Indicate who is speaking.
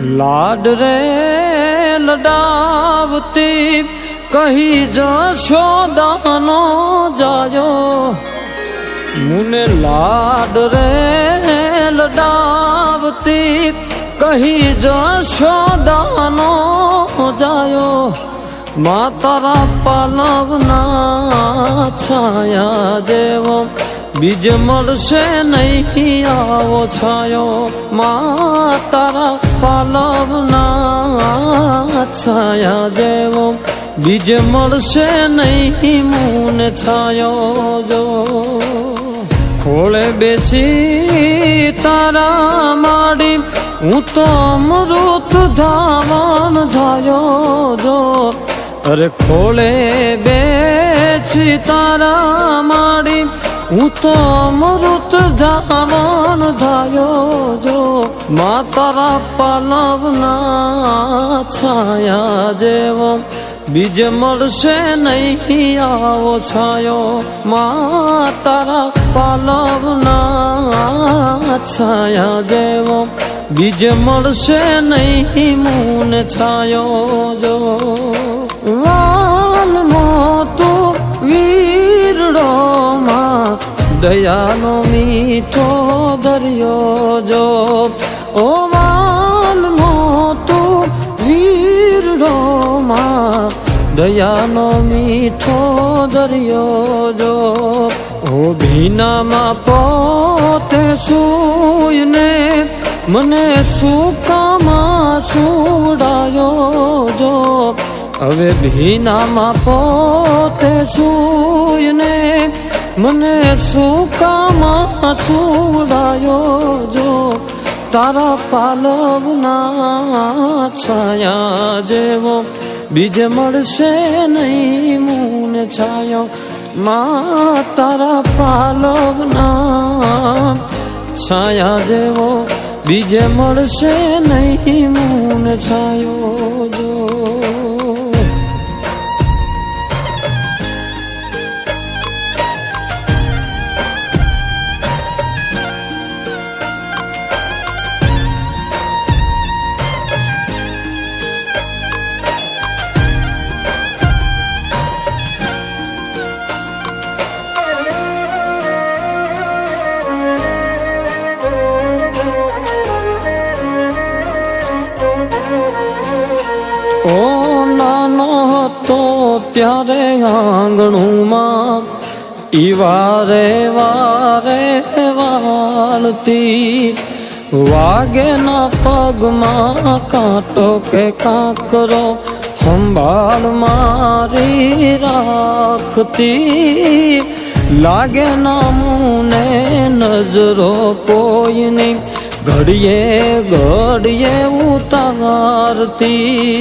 Speaker 1: લાડ રે લડાવતી, કહી જશોદાનો જાયો મુને લાડ રે લડાવતી, કહી જશોદાનો જાયો માતારા પાલવના છાયા જેવો બીજ મળશે નહીં આવો છાયો માતારા પાલવના છાયા જેવો બીજ મળશે નહીં મૂને છાયો જો ખોળે બેસી તારા માડી હું તો અમૃત ધાવન ધાયો જો અરે ખોળે બેસી તારા માડી હું તો અમૃત ધાવન ધાયો જો માતારા પાલવના છાયા જેવો બીજ મળશે નહીં આવો છાયો માતારા પાલવના છાયા જેવો બીજ મળશે નહીં મૂન છાયો જો દયાનો મીઠો દરિયો જો ઓ વાલ મોતો વીરડો માં દયાનો મીઠો દરિયો જો ઓ ભીનામાં પોતે સૂયને મને સુકામાં સુડાયો જો હવે ભીનામાં પોતે સૂયને મને સુકામાં છોડાયો જો? તારા પાલવના છાયા જેવો. બીજે મળશે નહીં મૂન છાયો. મા, તારા પાલવના છાયા જેવો. બીજે મળશે નહીં મૂન છાયો જો. ઓ નાનો હતો ત્યારે આંગણુંમાં ઈ વારે વાળતી. વાગે ના પગમાં કાંટો કે કાંકરો સંભાળ મારી રાખતી. લાગે ના મુને નજરો કોઈની, ઘડીએ ઘડીએ ઉતારતી.